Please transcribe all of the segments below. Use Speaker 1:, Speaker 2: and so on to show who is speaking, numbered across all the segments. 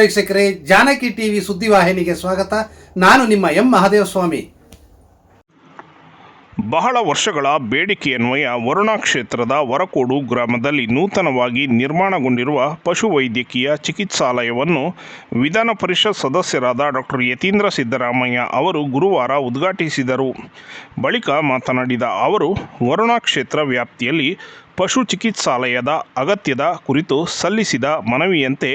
Speaker 1: ವೀಕ್ಷಕರೇ, ಜಾನಕಿ ಟಿವಿ ಸುದ್ದಿವಾಹಿನಿಗೆ ಸ್ವಾಗತ. ನಾನು ನಿಮ್ಮ ಎಂ ಮಹಾದೇವಸ್ವಾಮಿ.
Speaker 2: ಬಹಳ ವರ್ಷಗಳ ಬೇಡಿಕೆಯನ್ವಯ ವರುಣಾ ಕ್ಷೇತ್ರದ ವರಕೋಡು ಗ್ರಾಮದಲ್ಲಿ ನೂತನವಾಗಿ ನಿರ್ಮಾಣಗೊಂಡಿರುವ ಪಶುವೈದ್ಯಕೀಯ ಚಿಕಿತ್ಸಾಲಯವನ್ನು ವಿಧಾನ ಪರಿಷತ್ ಸದಸ್ಯರಾದ ಡಾಕ್ಟರ್ ಯತೀಂದ್ರ ಸಿದ್ದರಾಮಯ್ಯ ಅವರು ಗುರುವಾರ ಉದ್ಘಾಟಿಸಿದರು. ಬಳಿಕ ಮಾತನಾಡಿದ ಅವರು, ವರುಣಾ ಕ್ಷೇತ್ರ ವ್ಯಾಪ್ತಿಯಲ್ಲಿ ಪಶು ಚಿಕಿತ್ಸಾಲಯದ ಅಗತ್ಯದ ಕುರಿತು ಸಲ್ಲಿಸಿದ ಮನವಿಯಂತೆ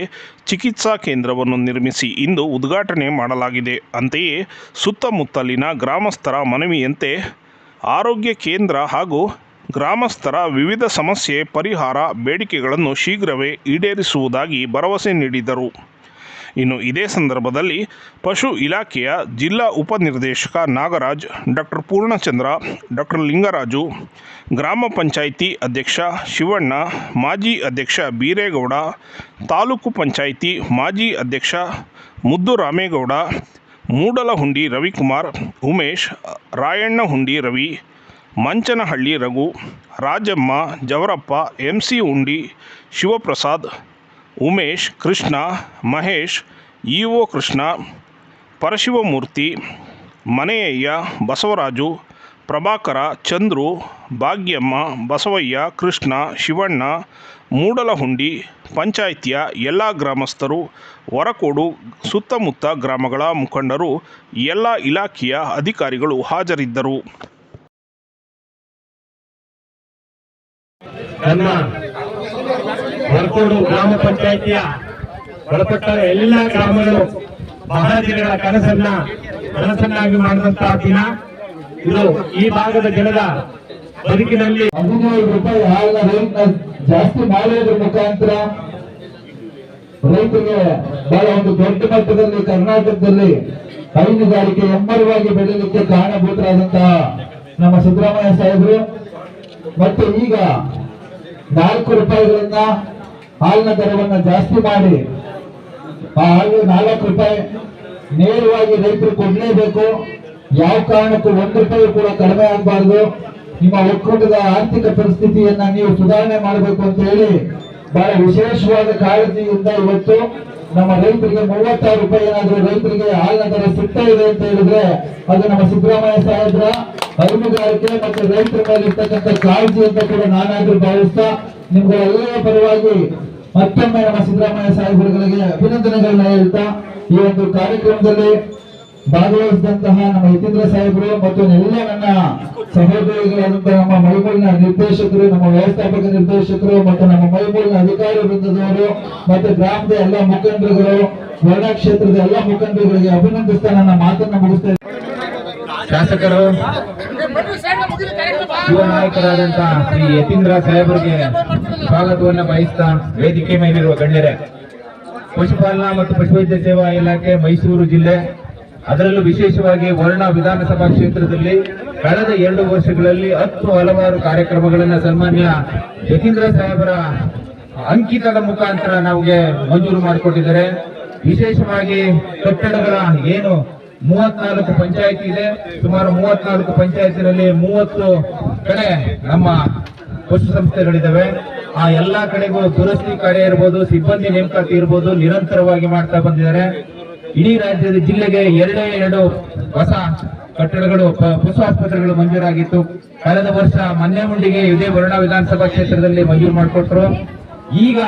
Speaker 2: ಚಿಕಿತ್ಸಾ ಕೇಂದ್ರವನ್ನು ನಿರ್ಮಿಸಿ ಇಂದು ಉದ್ಘಾಟನೆ ಮಾಡಲಾಗಿದೆ. ಅಂತೆಯೇ ಸುತ್ತಮುತ್ತಲಿನ ಗ್ರಾಮಸ್ಥರ ಮನವಿಯಂತೆ ಆರೋಗ್ಯ ಕೇಂದ್ರ ಹಾಗೂ ಗ್ರಾಮಸ್ಥರ ವಿವಿಧ ಸಮಸ್ಯೆ ಪರಿಹಾರ ಬೇಡಿಕೆಗಳನ್ನು ಶೀಘ್ರವೇ ಈಡೇರಿಸುವುದಾಗಿ ಭರವಸೆ ನೀಡಿದರು. ಇನ್ನು ಇದೇ ಸಂದರ್ಭದಲ್ಲಿ ಪಶು ಇಲಾಖೆಯ ಜಿಲ್ಲಾ ಉಪನಿರ್ದೇಶಕ ನಾಗರಾಜ್, ಡಾಕ್ಟರ್ ಪೂರ್ಣಚಂದ್ರ, ಡಾಕ್ಟರ್ ಲಿಂಗರಾಜು, ಗ್ರಾಮ ಪಂಚಾಯಿತಿ ಅಧ್ಯಕ್ಷ ಶಿವಣ್ಣ, ಮಾಜಿ ಅಧ್ಯಕ್ಷ ಬೀರೇಗೌಡ, ತಾಲೂಕು ಪಂಚಾಯಿತಿ ಮಾಜಿ ಅಧ್ಯಕ್ಷ ಮುದ್ದು Ramegowda, ಮೂಡಲಹುಂಡಿ Ravikumar, Umesh Rayanna Hundi Ravi, Manchanahalli Raghu, Rajamma, Javarappa, M C Undi, Shivaprasad Umesh, Krishna, Mahesh E O Krishna, Parashivamurthy, Maneyayya, Basavaraju, Prabhakara, Chandru, Bhagyamma, Basavayya, Krishna, Shivanna, Moodalahundi, ಪಂಚಾಯಿತಿಯ ಎಲ್ಲ ಗ್ರಾಮಸ್ಥರು, ಹೊರಕೋಡು, ಸುತ್ತಮುತ್ತ ಗ್ರಾಮಗಳ ಮುಖಂಡರು, ಎಲ್ಲ ಇಲಾಖೆಯ ಅಧಿಕಾರಿಗಳು ಹಾಜರಿದ್ದರು.
Speaker 3: ಹೊರಕೋಡು ಗ್ರಾಮ ಪಂಚಾಯಿತಿಯ ಒಳಪಟ್ಟ ಎಲ್ಲ ಗ್ರಾಮಗಳು ಬಹಳ ದಿನಗಳ ಕನಸನ್ನ ಕನಸನ್ನಾಗಿ ಮಾಡಿದಂತಹ ದಿನ. ಇದು ಈ ಭಾಗದ ಜನರ ಬದುಕಿನಲ್ಲಿ
Speaker 4: ಹದಿನೈದು ರೂಪಾಯಿ ಹಾಲಿನ ರೈತ ಜಾಸ್ತಿ ಮಾಡುವುದರ ಮುಖಾಂತರ ರೈತರಿಗೆ ಬಹಳ ಒಂದು ದೊಡ್ಡ ಮಟ್ಟದಲ್ಲಿ ಕರ್ನಾಟಕದಲ್ಲಿ ಹೈನುಗಾರಿಕೆ ಎಂಬರವಾಗಿ ಬೆಳೆಯಲಿಕ್ಕೆ ಕಾರಣಭೂತರಾದಂತಹ ನಮ್ಮ ಸಿದ್ದರಾಮಯ್ಯ ಸಾಹೇಬರು. ಮತ್ತೆ ಈಗ ನಾಲ್ಕು ರೂಪಾಯಿಗಳನ್ನ ಹಾಲಿನ ದರವನ್ನು ಜಾಸ್ತಿ ಮಾಡಿ, ಆ ಹಾಲು ನಾಲ್ಕು ರೂಪಾಯಿ ನೇರವಾಗಿ ರೈತರು ಕೊಡಲೇಬೇಕು. ಯಾವ ಕಾರಣಕ್ಕೂ ಒಂದು ರೂಪಾಯಿ ಕೂಡ ಕಡಿಮೆ ಆಗಬಾರ್ದು. ನಿಮ್ಮ ಒಕ್ಕೂಟದ ಆರ್ಥಿಕ ಪರಿಸ್ಥಿತಿಯನ್ನ ನೀವು ಸುಧಾರಣೆ ಮಾಡಬೇಕು ಅಂತ ಹೇಳಿ ಬಹಳ ವಿಶೇಷವಾದ ಕಾಳಜಿಯಿಂದ ಇವತ್ತು ನಮ್ಮ ರೈತರಿಗೆ ಮೂವತ್ತಾರು ರೂಪಾಯಿ ಏನಾದರೂ ರೈತರಿಗೆ ಹಾಲಿನ ದರ ಸಿಗ್ತಾ ಇದೆ ಅಂತ ಹೇಳಿದ್ರೆ ಅದು ನಮ್ಮ ಸಿದ್ದರಾಮಯ್ಯ ಸಾಹೇಬ್ರ ಹೈನುಗಾರಿಕೆ ಮತ್ತು ರೈತರ ಮೇಲೆ ಇರ್ತಕ್ಕಂಥ ಕಾಳಜಿ ಅಂತ ಕೂಡ ನಾನಾದ್ರೂ ಭಾವಿಸ್ತಾ ನಿಮ್ಗಳೆಲ್ಲರ ಪರವಾಗಿ ಮತ್ತೊಮ್ಮೆ ನಮ್ಮ ಸಿದ್ದರಾಮಯ್ಯ ಸಾಹೇಬರುಗಳಿಗೆ ಅಭಿನಂದನೆಗಳನ್ನ ಹೇಳ್ತಾ ಈ ಒಂದು ಕಾರ್ಯಕ್ರಮದಲ್ಲಿ ಭಾಗವಹಿಸಿದಂತಹ ನಮ್ಮ ಯತೀಂದ್ರ ಸಾಹೇಬರು ಮತ್ತು ಎಲ್ಲ ನನ್ನ ಸಹೋದರಿಗಳಾದಂತಹ ನಮ್ಮ ಮೈಮೂಲಿನ ನಿರ್ದೇಶಕರು, ನಮ್ಮ ವ್ಯವಸ್ಥಾಪಕ ನಿರ್ದೇಶಕರು ಮತ್ತು ನಮ್ಮ ಮೈಮೂಲಿನ ಅಧಿಕಾರಿ ವೃಂದದವರು ಮತ್ತು ಗ್ರಾಮದ ಎಲ್ಲ ಮುಖಂಡರುಗಳು ವರ್ಣ ಕ್ಷೇತ್ರದ ಎಲ್ಲ ಮುಖಂಡರುಗಳಿಗೆ ಅಭಿನಂದಿಸ್ತಾ ನನ್ನ ಮಾತನ್ನ ಮುಗಿಸ್ತಾ.
Speaker 3: ಶಾಸಕರು, ಯುವ ನಾಯಕರಾದಂತಹ ಶ್ರೀ ಯತೀಂದ್ರ ಸಾಹೇಬರಿಗೆ ಸ್ವಾಗತವನ್ನು ಬಯಸ್ತಾ ವೇದಿಕೆ ಮೇಲಿರುವ ಗಣ್ಯರೇ, ಪಶುಪಾಲನಾ ಮತ್ತು ಪಶುವೈದ್ಯ ಸೇವಾ ಇಲಾಖೆ ಮೈಸೂರು ಜಿಲ್ಲೆ, ಅದರಲ್ಲೂ ವಿಶೇಷವಾಗಿ ವರ್ಣ ವಿಧಾನಸಭಾ ಕ್ಷೇತ್ರದಲ್ಲಿ ಕಳೆದ ಎರಡು ವರ್ಷಗಳಲ್ಲಿ ಹತ್ತು ಹಲವಾರು ಕಾರ್ಯಕ್ರಮಗಳನ್ನು ಸನ್ಮಾನ್ಯ ಯತೀಂದ್ರ ಸಾಹೇಬರ ಅಂಕಿತದ ಮುಖಾಂತರ ನಮಗೆ ಮಂಜೂರು ಮಾಡಿಕೊಟ್ಟಿದ್ದಾರೆ. ವಿಶೇಷವಾಗಿ ಕಟ್ಟಡಗಳ ಏನು ಮೂವತ್ನಾಲ್ಕು ಪಂಚಾಯತಿ ಇದೆ. ಸುಮಾರು ಮೂವತ್ನಾಲ್ಕು ಪಂಚಾಯತಿನಲ್ಲಿ ಮೂವತ್ತು ಕಡೆ ನಮ್ಮ ಪಶು ಸಂಸ್ಥೆಗಳಿದ್ದಾವೆ. ಆ ಎಲ್ಲಾ ಕಡೆಗೂ ದುರಸ್ತಿ ಕಾರ್ಯ ಇರ್ಬೋದು, ಸಿಬ್ಬಂದಿ ನೇಮಕಾತಿ ಇರ್ಬೋದು, ನಿರಂತರವಾಗಿ ಮಾಡ್ತಾ ಬಂದಿದ್ದಾರೆ. ಇಡೀ ರಾಜ್ಯದ ಜಿಲ್ಲೆಗೆ ಎರಡೇ ಎರಡು ಹೊಸ ಕಟ್ಟಡಗಳು ಪಶು ಆಸ್ಪತ್ರೆಗಳು ಮಂಜೂರಾಗಿತ್ತು. ಕಳೆದ ವರ್ಷ ಮನ್ನೆಮುಂಡಿಗೆ ಇದೇ ವರ್ಣ ವಿಧಾನಸಭಾ ಕ್ಷೇತ್ರದಲ್ಲಿ ಮಂಜೂರು ಮಾಡಿಕೊಟ್ರು. ಈಗ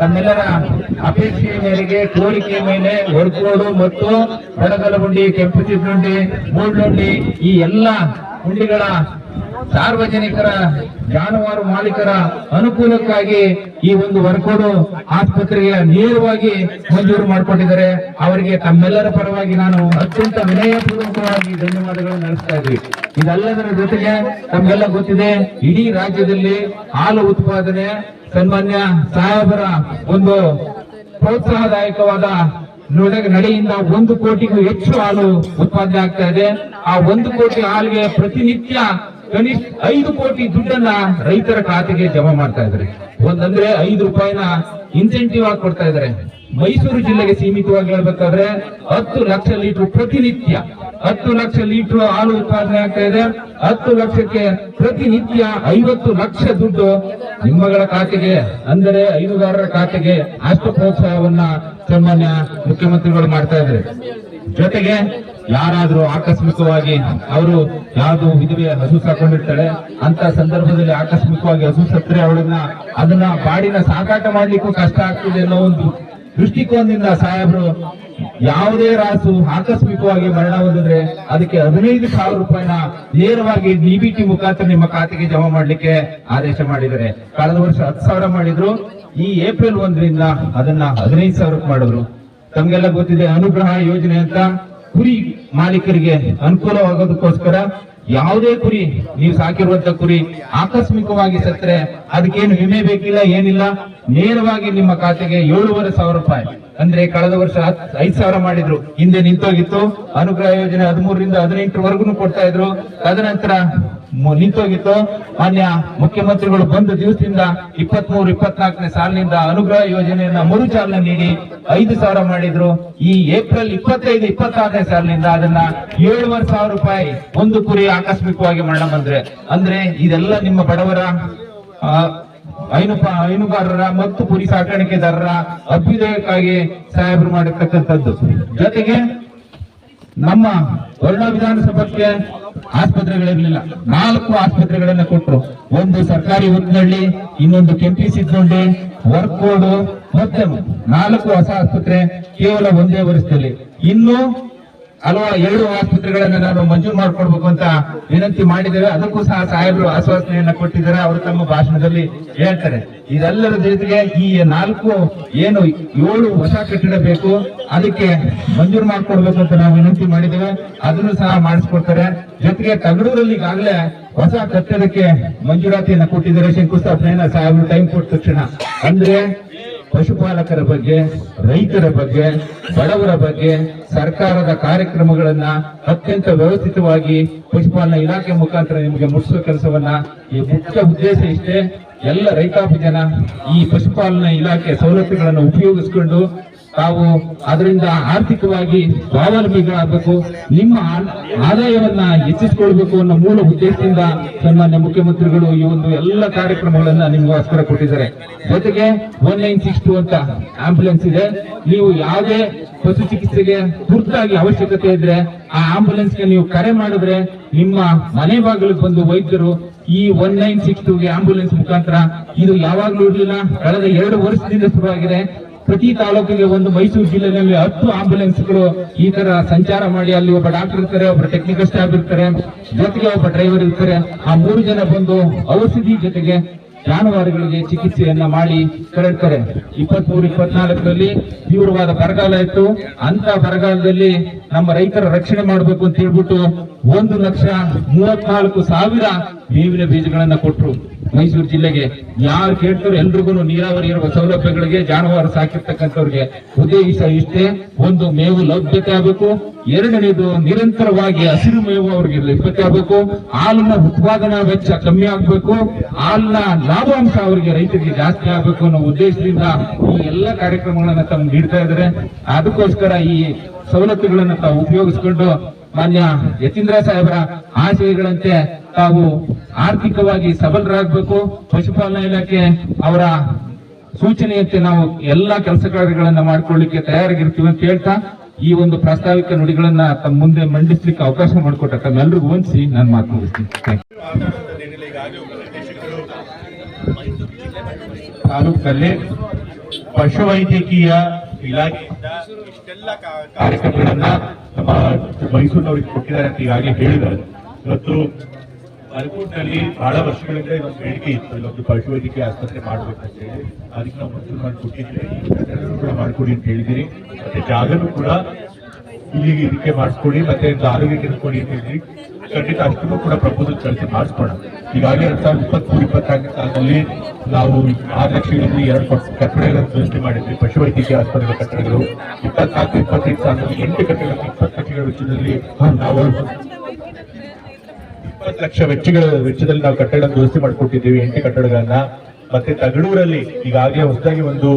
Speaker 3: ತಮ್ಮೆಲ್ಲರ ಅಪೇಕ್ಷೆಯ ಮೇರೆಗೆ ಕೋರಿಕೆಯ ಮೇಲೆ ಹೊರಕೋಡು ಮತ್ತು ಬಡಗಲಗುಂಡಿ, ಕೆಂಪು ಚಿಟ್ಟುಂಡಿ ಮೂಡ್ಲುಂಡಿ ಈ ಎಲ್ಲ ಹುಂಡಿಗಳ ಸಾರ್ವಜನಿಕರ, ಜಾನುವಾರು ಮಾಲೀಕರ ಅನುಕೂಲಕ್ಕಾಗಿ ಈ ಒಂದು ವರ್ಕೋಡು ಆಸ್ಪತ್ರೆಗೆ ನೇರವಾಗಿ ಮಂಜೂರು ಮಾಡಿಕೊಂಡಿದ್ದಾರೆ ಅವರಿಗೆ ತಮ್ಮೆಲ್ಲರ ಪರವಾಗಿ ನಾನು ಅತ್ಯಂತ ವಿನಯಪೂರ್ವಕವಾಗಿ ಧನ್ಯವಾದಗಳನ್ನು ನಡೆಸ್ತಾ ಇದ್ವಿ. ಇದೆಲ್ಲದರ ಜೊತೆಗೆ ತಮ್ಗೆಲ್ಲ ಗೊತ್ತಿದೆ, ಇಡೀ ರಾಜ್ಯದಲ್ಲಿ ಹಾಲು ಉತ್ಪಾದನೆ ಸನ್ಮಾನ್ಯ ಸಾಹೇಬರ ಒಂದು ಪ್ರೋತ್ಸಾಹದಾಯಕವಾದ ನಡೆ- ನಡೆಯಿಂದ ಒಂದು ಕೋಟಿಗೂ ಹೆಚ್ಚು ಹಾಲು ಉತ್ಪಾದನೆ ಆಗ್ತಾ ಇದೆ. ಆ ಒಂದು ಕೋಟಿ ಹಾಲಿಗೆ ಪ್ರತಿನಿತ್ಯ ಕನಿಷ್ಠ ಐದು ಕೋಟಿ ದುಡ್ಡನ್ನ ರೈತರ ಖಾತೆಗೆ ಜಮಾ ಮಾಡ್ತಾ ಇದ್ದಾರೆ. ಒಂದಂದ್ರೆ ಐದು ರೂಪಾಯಿನ ಇನ್ಸೆಂಟಿವ್ ಆಗಿ ಕೊಡ್ತಾ ಇದ್ದಾರೆ. ಮೈಸೂರು ಜಿಲ್ಲೆಗೆ ಸೀಮಿತವಾಗಿ ಹೇಳ್ಬೇಕಾದ್ರೆ ಹತ್ತು ಲಕ್ಷ ಲೀಟರ್ ಪ್ರತಿನಿತ್ಯ, ಹತ್ತು ಲಕ್ಷ ಲೀಟರ್ ಹಾಲು ಉತ್ಪಾದನೆ ಆಗ್ತಾ ಇದೆ. ಹತ್ತು ಲಕ್ಷಕ್ಕೆ ಪ್ರತಿನಿತ್ಯ ಐವತ್ತು ಲಕ್ಷ ದುಡ್ಡು ನಿಮ್ಮಗಳ ಖಾತೆಗೆ, ಅಂದರೆ ಐದುಗಾರರ ಖಾತೆಗೆ ಅಷ್ಟು ಪ್ರೋತ್ಸಾಹವನ್ನ ಸಾಮಾನ್ಯ ಮುಖ್ಯಮಂತ್ರಿಗಳು ಮಾಡ್ತಾ ಇದ್ದಾರೆ. ಜೊತೆಗೆ ಯಾರಾದ್ರೂ ಆಕಸ್ಮಿಕವಾಗಿ ಅವರು ಯಾವ್ದು ವಿಧವೆ ಹಸು ಸಾಕೊಂಡಿರ್ತಾಳೆ ಅಂತ ಸಂದರ್ಭದಲ್ಲಿ ಆಕಸ್ಮಿಕವಾಗಿ ಹಸು ಸತ್ತರೆ ಅವಳನ್ನ ಅದನ್ನ ಬಾಡಿನ ಸಾಕಾಟ ಮಾಡ್ಲಿಕ್ಕೂ ಕಷ್ಟ ಆಗ್ತಿದೆ ಅನ್ನೋ ಒಂದು ದೃಷ್ಟಿಕೋನದಿಂದ ಸಾಹೇಬರು ಯಾವುದೇ ರಾಸು ಆಕಸ್ಮಿಕವಾಗಿ ಮರಣ ಹೊಂದಿದ್ರೆ ಅದಕ್ಕೆ ಹದಿನೈದು ಸಾವಿರ ರೂಪಾಯಿನ ನೇರವಾಗಿ ಡಿಬಿಟಿ ಮುಖಾಂತರ ನಿಮ್ಮ ಖಾತೆಗೆ ಜಮಾ ಮಾಡ್ಲಿಕ್ಕೆ ಆದೇಶ ಮಾಡಿದ್ದಾರೆ. ಕಳೆದ ವರ್ಷ ಹತ್ತು ಸಾವಿರ ಮಾಡಿದ್ರು. ಈ ಏಪ್ರಿಲ್ ಒಂದರಿಂದ ಅದನ್ನ ಹದಿನೈದು ಸಾವಿರಕ್ಕೆ ಮಾಡಿದ್ರು. ತಮ್ಗೆಲ್ಲ ಗೊತ್ತಿದೆ ಅನುಗ್ರಹ ಯೋಜನೆ ಅಂತ. ಕುರಿ ಮಾಲೀಕರಿಗೆ ಅನುಕೂಲವಾಗೋದಕ್ಕೋಸ್ಕರ ಯಾವುದೇ ಕುರಿ ನೀವು ಸಾಕಿರುವಂತ ಕುರಿ ಆಕಸ್ಮಿಕವಾಗಿ ಸತ್ತರೆ, ಅದಕ್ಕೇನು ವಿಮೆ ಬೇಕಿಲ್ಲ, ಏನಿಲ್ಲ. ನೇರವಾಗಿ ನಿಮ್ಮ ಖಾತೆಗೆ ಏಳುವರೆ ಸಾವಿರ ರೂಪಾಯಿ. ಅಂದ್ರೆ ಕಳೆದ ವರ್ಷ ಐದ್ ಸಾವಿರ ಮಾಡಿದ್ರು. ಹಿಂದೆ ನಿಂತೋಗಿತ್ತು. ಅನುಗ್ರಹ ಯೋಜನೆ ಹದಿಮೂರರಿಂದ ಹದಿನೆಂಟರವರೆಗೂ ಕೊಡ್ತಾ ಇದ್ರು. ತದನಂತರ ನಿಂತೋಗಿತ್ತು. ಮಾನ್ಯ ಮುಖ್ಯಮಂತ್ರಿಗಳು ಬಂದ ದಿವಸದಿಂದ ಇಪ್ಪತ್ತ್ ಮೂರು ಇಪ್ಪತ್ನಾಲ್ಕನೇ ಸಾಲಿನಿಂದ ಅನುಗ್ರಹ ಯೋಜನೆಯನ್ನ ಮರುಚಾಲನೆ ನೀಡಿ ಐದು ಸಾವಿರ ಮಾಡಿದ್ರು. ಈ ಏಪ್ರಿಲ್ ಇಪ್ಪತ್ತೈದು ಇಪ್ಪತ್ತಾರನೇ ಸಾಲಿನಿಂದ ಅದನ್ನ ಏಳುವರೆ ಸಾವಿರ ರೂಪಾಯಿ ಒಂದು ಕುರಿ ಆಕಸ್ಮಿಕವಾಗಿ ಮರಣ ಬಂದ್ರೆ. ಅಂದ್ರೆ ಇದೆಲ್ಲ ನಿಮ್ಮ ಬಡವರ ಆ, ಹೈನುಪ ಹೈನುಗಾರರ ಮತ್ತು ಕುರಿ ಸಾಕಾಣಿಕೆದಾರರ ಅಭ್ಯುದಯಕ್ಕಾಗಿ ಸಾಹೇಬರು ಮಾಡಿರ್ತಕ್ಕಂಥದ್ದು. ಜೊತೆಗೆ ನಮ್ಮ ವರ್ಣ ವಿಧಾನಸಭಕ್ಕೆ ಆಸ್ಪತ್ರೆಗಳಿರಲಿಲ್ಲ. ನಾಲ್ಕು ಆಸ್ಪತ್ರೆಗಳನ್ನ ಕೊಟ್ಟರು ಒಂದು ಸರ್ಕಾರಿ ಉದ್ನಳ್ಳಿ ಇನ್ನೊಂದು ಕೆಂಪಿ ಸಿದ್ದೊಂಡಿ ವರ್ಕೋಡು ಮತ್ತೆ ನಾಲ್ಕು ಹೊಸ ಆಸ್ಪತ್ರೆ ಕೇವಲ ಒಂದೇ ವರ್ಷದಲ್ಲಿ. ಇನ್ನು ಹಲವ ಎರಡು ಆಸ್ಪತ್ರೆಗಳನ್ನ ನಾನು ಮಂಜೂರು ಮಾಡ್ಕೊಡ್ಬೇಕು ಅಂತ ವಿನಂತಿ ಮಾಡಿದ್ದೇವೆ. ಅದಕ್ಕೂ ಸಹ ಸಾಹೇಬರು ಆಶ್ವಾಸನೆಯನ್ನ ಕೊಟ್ಟಿದ್ದಾರೆ. ಅವರು ತಮ್ಮ ಭಾಷಣದಲ್ಲಿ ಹೇಳ್ತಾರೆ. ಇದೆಲ್ಲರ ಜೊತೆಗೆ ಈ ನಾಲ್ಕು ಏನು ಏಳು ಹೊಸ ಕಟ್ಟಡ ಬೇಕು, ಅದಕ್ಕೆ ಮಂಜೂರು ಮಾಡ್ಕೊಡ್ಬೇಕು ಅಂತ ನಾವು ವಿನಂತಿ ಮಾಡಿದ್ದೇವೆ. ಅದನ್ನು ಸಹ ಮಾಡಿಸ್ಕೊಡ್ತಾರೆ. ಜೊತೆಗೆ ತಗಡೂರಲ್ಲಿ ಈಗಾಗಲೇ ಹೊಸ ಕಟ್ಟಡಕ್ಕೆ ಮಂಜೂರಾತಿಯನ್ನ ಕೊಟ್ಟಿದ್ದಾರೆ. ಶಂಕುಸ್ಥಾಪನೆಯನ್ನ ಸಾಹೇಬರು ಟೈಮ್ ಕೊಟ್ಟ ತಕ್ಷಣ. ಅಂದ್ರೆ ಪಶುಪಾಲಕರ ಬಗ್ಗೆ, ರೈತರ ಬಗ್ಗೆ, ಬಡವರ ಬಗ್ಗೆ, ಸರ್ಕಾರದ ಕಾರ್ಯಕ್ರಮಗಳನ್ನ ಅತ್ಯಂತ ವ್ಯವಸ್ಥಿತವಾಗಿ ಪಶುಪಾಲನಾ ಇಲಾಖೆ ಮುಖಾಂತರ ನಿಮಗೆ ಮುಟ್ಟಿಸುವ ಕೆಲಸವನ್ನ ಈ ಮುಖ್ಯ ಉದ್ದೇಶ ಇಷ್ಟೇ. ಎಲ್ಲ ರೈತಾಪಿ ಜನ ಈ ಪಶುಪಾಲನಾ ಇಲಾಖೆ ಸವಲತ್ತುಗಳನ್ನು ಉಪಯೋಗಿಸಿಕೊಂಡು ತಾವು ಅದರಿಂದ ಆರ್ಥಿಕವಾಗಿ ಸ್ವಾವಲಂಬಿಗಳಾಗಬೇಕು, ನಿಮ್ಮ ಆದಾಯವನ್ನ ಹೆಚ್ಚಿಸಿಕೊಳ್ಬೇಕು ಅನ್ನೋ ಮೂಲ ಉದ್ದೇಶದಿಂದ ಸನ್ಮಾನ್ಯ ಮುಖ್ಯಮಂತ್ರಿಗಳು ಈ ಒಂದು ಎಲ್ಲ ಕಾರ್ಯಕ್ರಮಗಳನ್ನ ನಿಮಗೋಸ್ಕರ ಕೊಟ್ಟಿದ್ದಾರೆ. ಜೊತೆಗೆ ಒನ್ ನೈನ್ ಸಿಕ್ಸ್ ಟು ಅಂತ ಆಂಬುಲೆನ್ಸ್ ಇದೆ. ನೀವು ಯಾವುದೇ ಪಶು ಚಿಕಿತ್ಸೆಗೆ ತುರ್ತಾಗಿ ಅವಶ್ಯಕತೆ ಇದ್ರೆ ಆ ಆಂಬುಲೆನ್ಸ್ಗೆ ನೀವು ಕರೆ ಮಾಡಿದ್ರೆ ನಿಮ್ಮ ಮನೆ ಬಾಗಿಲಿಗೆ ಬಂದು ವೈದ್ಯರು ಈ ಒನ್ ನೈನ್ ಸಿಕ್ಸ್ ಟೂಗೆ ಆಂಬುಲೆನ್ಸ್ ಮುಖಾಂತರ ಇದು ಯಾವಾಗ್ಲೂ ಇರಲಿಲ್ಲ. ಕಳೆದ ಎರಡು ವರ್ಷದಿಂದ ಶುರುವಾಗಿದೆ. ಪ್ರತಿ ತಾಲೂಕಿಗೆ ಒಂದು ಮೈಸೂರು ಜಿಲ್ಲೆಯಲ್ಲಿ ಹತ್ತು ಆಂಬುಲೆನ್ಸ್ಗಳು ಈ ತರ ಸಂಚಾರ ಮಾಡಿ ಅಲ್ಲಿ ಒಬ್ಬ ಡಾಕ್ಟರ್ ಇರ್ತಾರೆ, ಒಬ್ಬ ಟೆಕ್ನಿಕಲ್ ಸ್ಟಾಫ್ ಇರ್ತಾರೆ, ಜೊತೆಗೆ ಒಬ್ಬ ಡ್ರೈವರ್ ಇರ್ತಾರೆ. ಆ ಮೂರು ಜನ ಬಂದು ಔಷಧಿ ಜೊತೆಗೆ ಜಾನುವಾರುಗಳಿಗೆ ಚಿಕಿತ್ಸೆಯನ್ನ ಮಾಡಿ ಕರೆಡ್ತಾರೆ ಇಪ್ಪತ್ಮೂರು, ಇಪ್ಪತ್ನಾಲ್ಕರಲ್ಲಿ ತೀವ್ರವಾದ ಬರಗಾಲ ಇತ್ತು. ಅಂತ ಬರಗಾಲದಲ್ಲಿ ನಮ್ಮ ರೈತರ ರಕ್ಷಣೆ ಮಾಡಬೇಕು ಅಂತ ಹೇಳ್ಬಿಟ್ಟು ಒಂದು ಲಕ್ಷ ಮೂವತ್ನಾಲ್ಕು ಸಾವಿರ ಬೇವಿನ ಬೀಜಗಳನ್ನ ಕೊಟ್ರು. ಮೈಸೂರು ಜಿಲ್ಲೆಗೆ ಯಾರು ಕೇಳ್ತಾರೋ ಎಲ್ರಿಗೂ ನೀರಾವರಿ ಇರುವ ಸೌಲಭ್ಯಗಳಿಗೆ ಜಾನುವಾರು ಸಾಕಿರ್ತಕ್ಕಂಥವ್ರಿಗೆ ಉದ್ದೇಶ ಇಷ್ಟೇ ಒಂದು ಮೇವು ಲಭ್ಯತೆ ಆಗಬೇಕು. ಎರಡನೇದು ನಿರಂತರವಾಗಿ ಹಸಿರು ಮೇವು ಅವ್ರಿಗೆ ಲಭ್ಯತೆ ಆಗಬೇಕು. ಹಾಲಿನ ಉತ್ಪಾದನಾ ವೆಚ್ಚ ಕಮ್ಮಿ ಆಗಬೇಕು. ಹಾಲಿನ ಲಾಭಾಂಶ ಅವರಿಗೆ ರೈತರಿಗೆ ಜಾಸ್ತಿ ಆಗಬೇಕು ಅನ್ನೋ ಉದ್ದೇಶದಿಂದ ಈ ಎಲ್ಲ ಕಾರ್ಯಕ್ರಮಗಳನ್ನ ತಮ್ಗೆ ನೀಡ್ತಾ ಇದ್ದಾರೆ. ಅದಕ್ಕೋಸ್ಕರ ಈ ಸವಲತ್ತುಗಳನ್ನ ತಾವು ಉಪಯೋಗಿಸಿಕೊಂಡು ಮಾನ್ಯ ಯತೀಂದ್ರ ಸಾಹೇಬರ ಆಶಯಗಳಂತೆ ತಾವು ಆರ್ಥಿಕವಾಗಿ ಸಬಲರಾಗಬೇಕು ಪಶುಪಾಲನಾ ಇಲಾಖೆ ಅವರ ಸೂಚನೆಯಂತೆ ನಾವು ಎಲ್ಲಾ ಕೆಲಸ ಕಾರ್ಯಗಳನ್ನ ಮಾಡ್ಕೊಳ್ಳಿಕ್ಕೆ ತಯಾರಾಗಿರ್ತೀವಿ ಅಂತ ಹೇಳ್ತಾ, ಈ ಒಂದು ಪ್ರಾಸ್ತಾವಿಕ ನುಡಿಗಳನ್ನ ತಮ್ಮ ಮುಂದೆ ಮಂಡಿಸ್ಲಿಕ್ಕೆ ಅವಕಾಶ ಮಾಡಿಕೊಟ್ಟ ತಮ್ಮೆಲ್ಲರಿಗೂ ವಂದಿಸಿ ನಾನು ಮಾತು ಮುಗಿಸ್ತೀನಿ.
Speaker 5: ತಾಲೂಕಲ್ಲಿ ಪಶುವೈದ್ಯಕೀಯ ಇಲಾಖೆಯಿಂದ ಇಷ್ಟೆಲ್ಲ ಕಾರ್ಯಕ್ರಮಗಳನ್ನ ಮೈಸೂರಿನವರಿಗೆ ಕೊಟ್ಟಿದ್ದಾರೆ ಅಂತ ಈಗಾಗಲೇ ಹೇಳಿದ್ದಾರೆ. ಇವತ್ತು ಮಲ್ಕೂಟ್ನಲ್ಲಿ ಬಹಳ ವರ್ಷಗಳಿಂದ ಇದೊಂದು ಬೇಡಿಕೆ ಇತ್ತು. ಇಲ್ಲೊಂದು ಪಶುವೈದ್ಯಕೀಯ ಆಸ್ಪತ್ರೆ ಮಾಡಬೇಕು ಅಂತ ಹೇಳಿ. ಅದಕ್ಕೆ ನಾವು ಮಂಜೂರು ಮಾಡಿ ಕಟ್ಟಡನೂ ಕೂಡ ಮಾಡಿಕೊಡಿ ಅಂತ ಹೇಳಿದಿರಿ ಮತ್ತೆ ಜಾಗನೂ ಕೂಡ ಇಲ್ಲಿಗೆ ಇದಕ್ಕೆ ಮಾಡಿಸ್ಕೊಡಿ. ಮತ್ತೆ ಆರೋಗ್ಯ ಆರೋಗ್ಯ ಕೊಡಿ ಅಂತ ಹೇಳಿದ್ರಿ ಖಂಡಿತ ಅಷ್ಟನ್ನು ಕೂಡ ಪ್ರಪೋಸಲ್ ಚರ್ಚೆ ಮಾಡಿಸ್ಕೊಡ ಹೀಗಾಗಿ ಎರಡ್ ಸಾವಿರದ ಇಪ್ಪತ್ಮೂರು, ಇಪ್ಪತ್ನಾಲ್ಕನೇ ಸಾಲಿನಲ್ಲಿ ನಾವು ಆರು ಲಕ್ಷಗಳಲ್ಲಿ ಎರಡು ಪಟ್ಟು ಕಟ್ಟಡಗಳನ್ನು ಸೃಷ್ಟಿ ಮಾಡಿದ್ವಿ. ಪಶುವೈದ್ಯಕೀಯ ಆಸ್ಪತ್ರೆಗಳ ಕಟ್ಟಡಗಳು. ಇಪ್ಪತ್ನಾಲ್ಕು, ಇಪ್ಪತ್ತೈದು ಸಾಲಿನಲ್ಲಿ ಎಂಟು ಕಟ್ಟಡಗಳು, ಇಪ್ಪತ್ತು ಲಕ್ಷಗಳ ವೆಚ್ಚದಲ್ಲಿ ನಾವು ಇಪ್ಪತ್ತು ಲಕ್ಷ ವೆಚ್ಚಗಳ ವೆಚ್ಚದಲ್ಲಿ ನಾವು ಕಟ್ಟಡ ದುರಸ್ತಿ ಮಾಡಿಕೊಟ್ಟಿದ್ದೀವಿ, ಎಂಟು ಕಟ್ಟಡಗಳನ್ನ. ಮತ್ತೆ ತಗಡೂರಲ್ಲಿ ಈಗಾಗಲೇ ಹೊಸದಾಗಿ ಒಂದು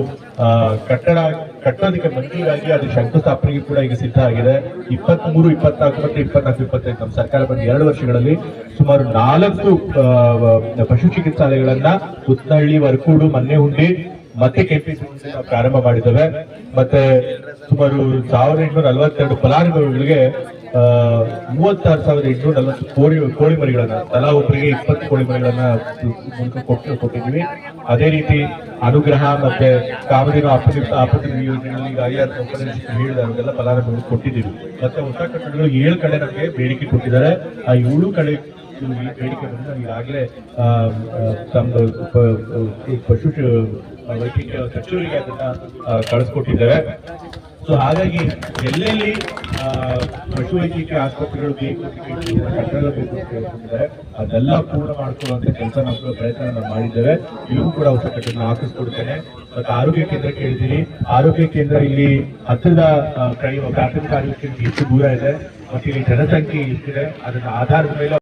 Speaker 5: ಕಟ್ಟಡ ಕಟ್ಟೋದಕ್ಕೆ ಮಂಜೂರಾಗಿ ಅದು ಶಂಕುಸ್ಥಾಪನೆಗೆ ಕೂಡ ಈಗ ಸಿದ್ಧ ಆಗಿದೆ ಇಪ್ಪತ್ತ್ ಮೂರು ಇಪ್ಪತ್ನಾಲ್ಕು ಮತ್ತು ಇಪ್ಪತ್ನಾಲ್ಕು, ಇಪ್ಪತ್ತೈದು ನಮ್ಮ ಸರ್ಕಾರ ಬಂದ ಎರಡು ವರ್ಷಗಳಲ್ಲಿ ಸುಮಾರು ನಾಲ್ಕು ಪಶು ಚಿಕಿತ್ಸಾಲಯಗಳನ್ನ ಉತ್ನಹಳ್ಳಿ ವರ್ಕೂಡು, ಮನ್ನೆಹುಂಡಿ ಮತ್ತೆ ಕೆಪಿಸಿಸಿ ಪ್ರಾರಂಭ ಮಾಡಿದ್ದೇವೆ. ಮತ್ತೆ ಸುಮಾರು ಸಾವಿರದ ಎಂಟುನೂರ ನಲವತ್ತೆರಡು ಫಲಾನುಭವಿಗಳಿಗೆ ಮೂವತ್ತಾರು ಸಾವಿರದ ಎಂಟುನೂರ ನಲವತ್ತು ಕೋಳಿ ಕೋಳಿ ಮರಿಗಳನ್ನ, ತಲಾ ಒಬ್ಬರಿಗೆ ಇಪ್ಪತ್ತು ಕೋಳಿ ಮರಿಗಳನ್ನ ಕೊಟ್ಟು ಕೊಟ್ಟಿದ್ದೀವಿ. ಅದೇ ರೀತಿ ಅನುಗ್ರಹ ಮತ್ತೆ ಕಾಮಧೇನು ಆಪತ್ತಿ ಆಪತ್ತಿ ಯೋಜನೆಗಳಲ್ಲಿ ಈಗ ಐಆರ್ ಹೇಳಿದ ಅವರಿಗೆಲ್ಲ ಫಲಾನುಭವಿಗಳು ಕೊಟ್ಟಿದ್ದೀವಿ. ಮತ್ತೆ ಹೊಸ ಕಟ್ಟಡಗಳು ಏಳು ಕಡೆ ನಮಗೆ ಬೇಡಿಕೆ ಕೊಟ್ಟಿದ್ದಾರೆ. ಆ ಏಳು ಕಡೆ ಬೇಡಿಕೆ ಬಂದು ಈಗಾಗಲೇ ತಮ್ಮದು ಪಶು ವೈದ್ಯಕೀಯ ಕಚೇರಿಗೆ ಅದನ್ನ ಕಳಿಸ್ಕೊಟ್ಟಿದ್ದೇವೆ. ಸೊ ಹಾಗಾಗಿ ಎಲ್ಲೆಲ್ಲಿ ಆ, ಪಶು ವೈದ್ಯಕೀಯ ಆಸ್ಪತ್ರೆಗಳು ಬೇಕು ಕಟ್ಟಡ ಬೇಕು ಅಂತ ಹೇಳ್ಕೊಂಡಿದ್ದಾರೆ ಅದೆಲ್ಲ ಪೂರ್ಣ ಮಾಡ್ಕೊಳ್ಳುವಂತ ಕೆಲಸ ನಾವು ಪ್ರಯತ್ನ ನಾವು ಮಾಡಿದ್ದೇವೆ. ಇವು ಕೂಡ ಹೊಸ ಕಟ್ಟಡ ಹಾಕಿಸ್ಕೊಡ್ತೇನೆ. ಮತ್ತೆ ಆರೋಗ್ಯ ಕೇಂದ್ರ ಕೇಳಿದ್ದೀರಿ ಆರೋಗ್ಯ ಕೇಂದ್ರ ಇಲ್ಲಿ ಹತ್ತಿರದ ಪ್ರಾಥಮಿಕ ಆರೋಗ್ಯ ಎಷ್ಟು ದೂರ ಇದೆ. ಮತ್ತೆ ಇಲ್ಲಿ ಜನಸಂಖ್ಯೆ ಎಷ್ಟಿದೆ ಅದನ್ನ ಆಧಾರದ ಮೇಲೆ